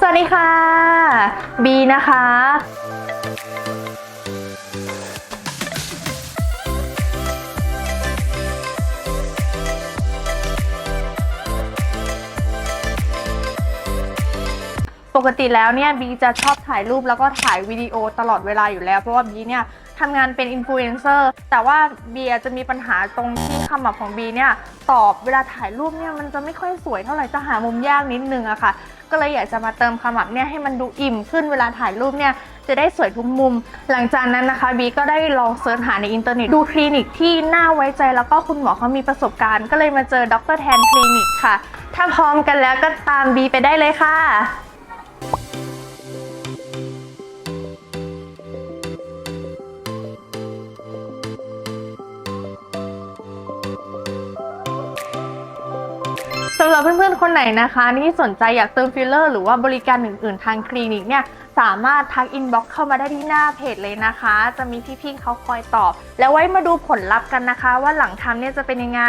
สวัสดีค่ะ บีนะคะ ปกติแล้วเนี่ยบีจะชอบถ่ายรูปแล้วก็ถ่ายวิดีโอตลอดเวลาอยู่แล้ว เพราะว่าบีเนี่ยทำงานเป็นอินฟลูเอนเซอร์แต่ว่าบีอาจะมีปัญหาตรงที่ขมับของบีเนี่ยตอบเวลาถ่ายรูปเนี่ยมันจะไม่ค่อยสวยเท่าไหร่จะหามุมยากนิดนึงอะค่ะ ก็เลยอยากจะมาเติมขมับเนี่ยให้มันดูอิ่มขึ้นเวลาถ่ายรูปเนี่ยจะได้สวยทุกมุม หลังจากนั้นนะคะบีก็ได้ลองเสิร์ชหาในอินเทอร์เน็ตดูคลินิกที่น่าไว้ใจแล้วก็คุณหมอเขามีประสบการณ์ ก็เลยมาเจอดรแทนคลินิกค่ะ ถ้าพร้อมกันแล้วก็ตามบีไปได้เลยค่ะ สำหรับเพื่อนๆ คนไหนนะคะที่สนใจอยากเติมฟิลเลอร์หรือว่าบริการอื่นๆ ทางคลินิกเนี่ยสามารถทักอินบ็อกซ์เข้ามาได้ที่หน้าเพจเลยนะคะ จะมีพี่ๆเขาคอยตอบ แล้วไว้มาดูผลลัพธ์กันนะคะ ว่าหลังทำเนี่ยจะเป็นยังไง